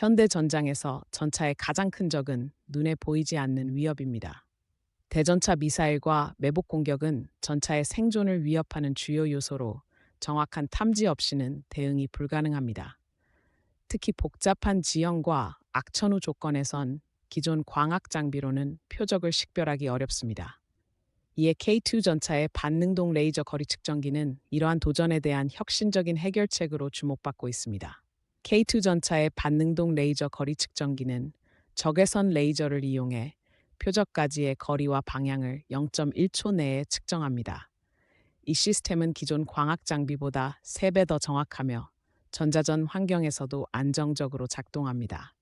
현대 전장에서 전차의 가장 큰 적은 눈에 보이지 않는 위협입니다. 대전차 미사일과 매복 공격은 전차의 생존을 위협하는 주요 요소로 정확한 탐지 없이는 대응이 불가능합니다. 특히 복잡한 지형과 악천후 조건에선 기존 광학 장비로는 표적을 식별하기 어렵습니다. 이에 K2 전차의 반능동 레이저 거리 측정기는 이러한 도전에 대한 혁신적인 해결책으로 주목받고 있습니다. K2 전차의 반능동 레이저 거리 측정기는 적외선 레이저를 이용해 표적까지의 거리와 방향을 0.1초 내에 측정합니다. 이 시스템은 기존 광학 장비보다 3배 더 정확하며 전자전 환경에서도 안정적으로 작동합니다.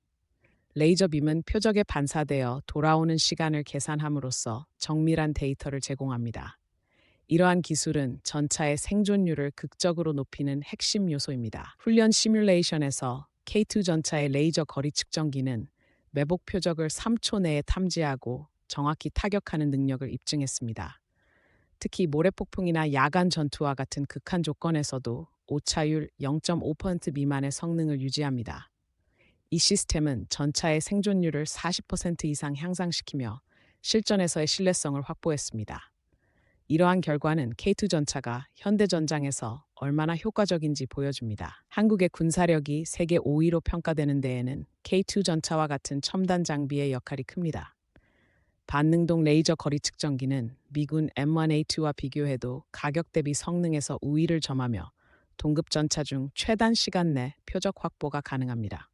레이저 빔은 표적에 반사되어 돌아오는 시간을 계산함으로써 정밀한 데이터를 제공합니다. 이러한 기술은 전차의 생존율을 극적으로 높이는 핵심 요소입니다. 훈련 시뮬레이션에서 K2 전차의 레이저 거리 측정기는 매복 표적을 3초 내에 탐지하고 정확히 타격하는 능력을 입증했습니다. 특히 모래폭풍이나 야간 전투와 같은 극한 조건에서도 오차율 0.5% 미만의 성능을 유지합니다. 이 시스템은 전차의 생존율을 40% 이상 향상시키며 실전에서의 신뢰성을 확보했습니다. 이러한 결과는 K2 전차가 현대 전장에서 얼마나 효과적인지 보여줍니다. 한국의 군사력이 세계 5위로 평가되는 데에는 K2 전차와 같은 첨단 장비의 역할이 큽니다. 반능동 레이저 거리 측정기는 미군 M1A2와 비교해도 가격 대비 성능에서 우위를 점하며 동급 전차 중 최단 시간 내 표적 확보가 가능합니다.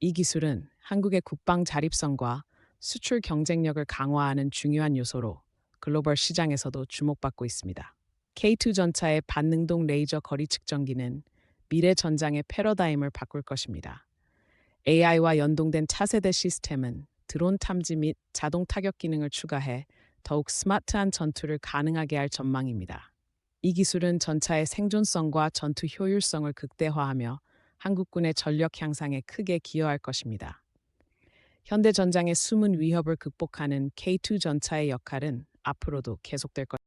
이 기술은 한국의 국방 자립성과 수출 경쟁력을 강화하는 중요한 요소로 글로벌 시장에서도 주목받고 있습니다. K2 전차의 반능동 레이저 거리 측정기는 미래 전장의 패러다임을 바꿀 것입니다. AI와 연동된 차세대 시스템은 드론 탐지 및 자동 타격 기능을 추가해 더욱 스마트한 전투를 가능하게 할 전망입니다. 이 기술은 전차의 생존성과 전투 효율성을 극대화하며 한국군의 전력 향상에 크게 기여할 것입니다. 현대 전장의 숨은 위협을 극복하는 K2 전차의 역할은 앞으로도 계속될 것.